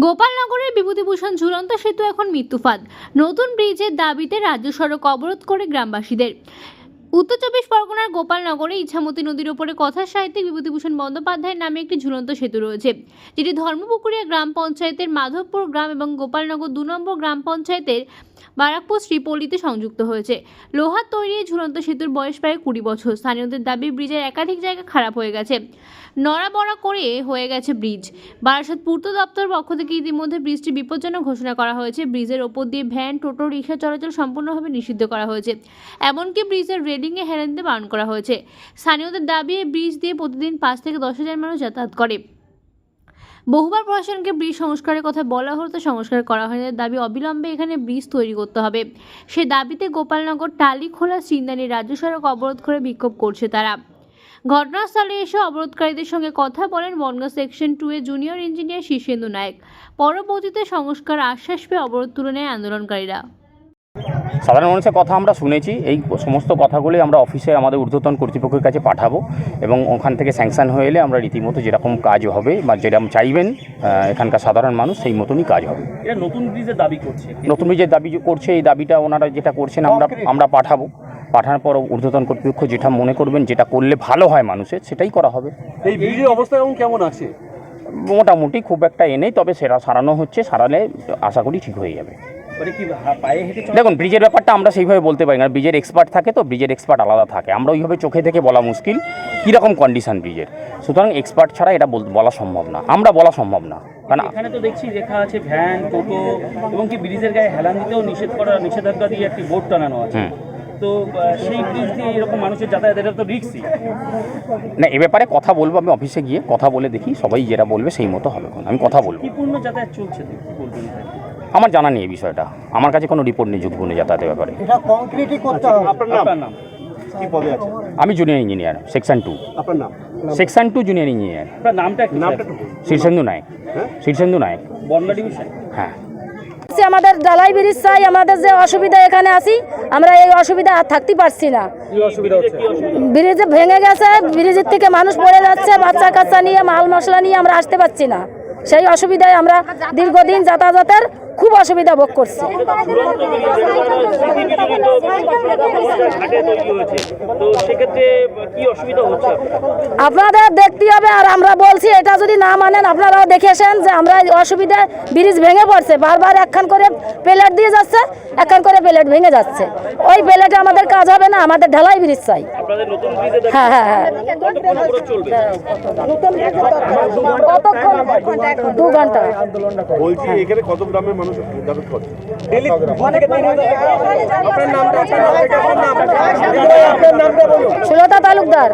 গোপালনগরের বিভূতিভূষণ ঝুলন্ত সেতু এখন মৃত্যুফাদ। নতুন ব্রিজের দাবিতে রাজ্য সড়ক অবরোধ করে গ্রামবাসীদের। উত্তর চব্বিশ পরগনার গোপালনগরে ইছামতি নদীর ওপরে কথা সাহিত্যিক বিভূতিভূষণ বন্দ্যোপাধ্যায়ের নামে একটি ঝুলন্ত সেতু রয়েছে, যেটি ধর্মপুকুরিয়া গ্রাম পঞ্চায়েতের মাধবপুর গ্রাম এবং গোপালনগর দু নম্বর গ্রাম পঞ্চায়েতের বারাকপুর শ্রীপল্লিতে সংযুক্ত হয়েছে। লোহার তৈরি ঝুলন্ত সেতুর বয়স প্রায় কুড়ি বছর। স্থানীয়দের দাবি, ব্রিজের একাধিক জায়গা খারাপ হয়ে গেছে। নড়াবড়া করে হয়ে গেছে ব্রিজ। বারাসাত পূর্ত দপ্তর পক্ষ থেকে ইতিমধ্যে ব্রিজটি বিপজ্জনক ঘোষণা করা হয়েছে। ব্রিজের ওপর দিয়ে ভ্যান, টোটো, রিক্সা চলাচল সম্পূর্ণভাবে নিষিদ্ধ করা হয়েছে। এমনকি ব্রিজের রেলিংয়ে হেলান দিতে বারণ করা হয়েছে। স্থানীয়দের দাবি, ব্রিজ দিয়ে প্রতিদিন পাঁচ থেকে দশ হাজার মানুষ যাতায়াত করে। বহুবার প্রশাসনকে ব্রিজ সংস্কারের কথা বলা হলো তো সংস্কার করা হয়নি। দাবি, অবিলম্বে এখানে ব্রিজ তৈরি করতে হবে। সে দাবিতে গোপালনগর টালিখোলা সিন্দানি রাজ্য সড়ক অবরোধ করে বিক্ষোভ করছে তারা। ঘটনাস্থলে এসে অবরোধকারীদের সঙ্গে কথা বলেন বনগাঁ সেকশন টু এর জুনিয়র ইঞ্জিনিয়ার শীর্ষেন্দু নায়ক। পরবর্তীতে সংস্কার আশ্বাস পেয়ে অবরোধ তুলে নেয় আন্দোলনকারীরা। সাধারণ মানুষের কথা আমরা শুনেছি এই সমস্ত কথাগুলি আমরা অফিসে আমাদের ঊর্ধ্বতন কর্তৃপক্ষের কাছে পাঠাবো এবং ওখান থেকে স্যাংশন হয়ে এলে আমরা রীতিমতো যেরকম কাজ হবে বা যেরকম চাইবেন এখানকার সাধারণ মানুষ সেই মতনই কাজ হবে। এটা নতুন ব্রিজের দাবি করছে। নতুন যে দাবি করছে এই দাবিটা ওনারা যেটা করছেন আমরা আমরা পাঠাবো। পাঠানোর পর ঊর্ধ্বতন কর্তৃপক্ষ যেটা মনে করবেন যেটা করলে ভালো হয় মানুষের সেটাই করা হবে। এই ব্রিজের অবস্থা এখন কেমন আছে? মোটামুটি খুব একটা এ নেই তবে সেটা সারানো হচ্ছে সারালে আশা করি ঠিক হয়ে যাবে। কি হা- পায়ে হেঁটে চলা- দেখুন ব্রিজের ব্যাপারটা আমরা সেইভাবে বলতে পারি না। ব্রিজের এক্সপার্ট থাকে তো ব্রিজের এক্সপার্ট আলাদা থাকে। আমরা ওইভাবে চোখে থেকে বলা মুশকিল কীরকম কন্ডিশন ব্রিজের। সুতরাং এক্সপার্ট ছাড়া এটা বলা সম্ভব না। আমরা বলা সম্ভব না। কারণ এখানে তো দেখছি লেখা আছে ভ্যান টোটো এবং কি ব্রিজের গায়ে হেলান দিতেও নিষেধ করা নিষেধাজ্ঞা দিয়ে একটি বোর্ড টানানো আছে। তো সেই ব্রিজ দিয়ে এরকম মানুষের যাতায়াত এটা তো রিক্সি না এ ব্যাপারে কথা বলব আমি অফিসে গিয়ে কথা বলে দেখি সবাই যেটা বলবে সেই মতো হবে। আমি কথা বলব। পূর্ণ যাতায়াত চলছে বলবেন আমার জানা নেই এই বিষয়টা। আমার কাছে কোনো রিপোর্ট নেই যুদ্ধগুণে যাতায়াতের ব্যাপারে। এটা কংক্রিটই করতে হবে। আপনার নাম? কি পদে আছে আমি জুনিয়র ইঞ্জিনিয়ার সেকশন টু আপনার নাম? সেকশন টু জুনিয়র ইঞ্জিনিয়ার আপনার নামটা নামটা শীর্ষেন্দু নায়ক। হ্যাঁ? শীর্ষেন্দু নায়ক। ডিভিশন? হ্যাঁ। যে আমাদের ডালাই ব্রিজ চাই আমাদের যে অসুবিধা এখানে আছি আমরা এই অসুবিধা আর থাকতে পারছি না। ব্রিজ ভেঙে গেছে ব্রিজের থেকে মানুষ পড়ে যাচ্ছে বাচ্চা কাচ্চা নিয়ে মাল মশলা নিয়ে আমরা আসতে পারছি না। সেই অসুবিধায় আমরা দীর্ঘদিন যাতায়াতের খুব অসুবিধা ভোগ করছি। ঘাটে তৈরি হয়েছে তো সেক্ষেত্রে কি অসুবিধা হচ্ছে আপনাদের দেখতে হবে আর আমরা বলছি এটা যদি না মানেন আপনারাও দেখেছেন যে আমরা এই অসুবিধায় ব্রিজ ভেঙে পড়ছে। বারবার একখান করে প্লেট দিয়ে যাচ্ছে একখান করে প্লেট ভেঙে যাচ্ছে। ওই প্লেটে আমাদের কাজ হবে না আমাদের ঢালাই ব্রিজ চাই। আপনাদের নতুন ব্রিজে দেখা হ্যাঁ হ্যাঁ হ্যাঁ। দু ঘণ্টা। বলছি এখানে কত গ্রামের মানুষ ষোলোটা তালুকদার।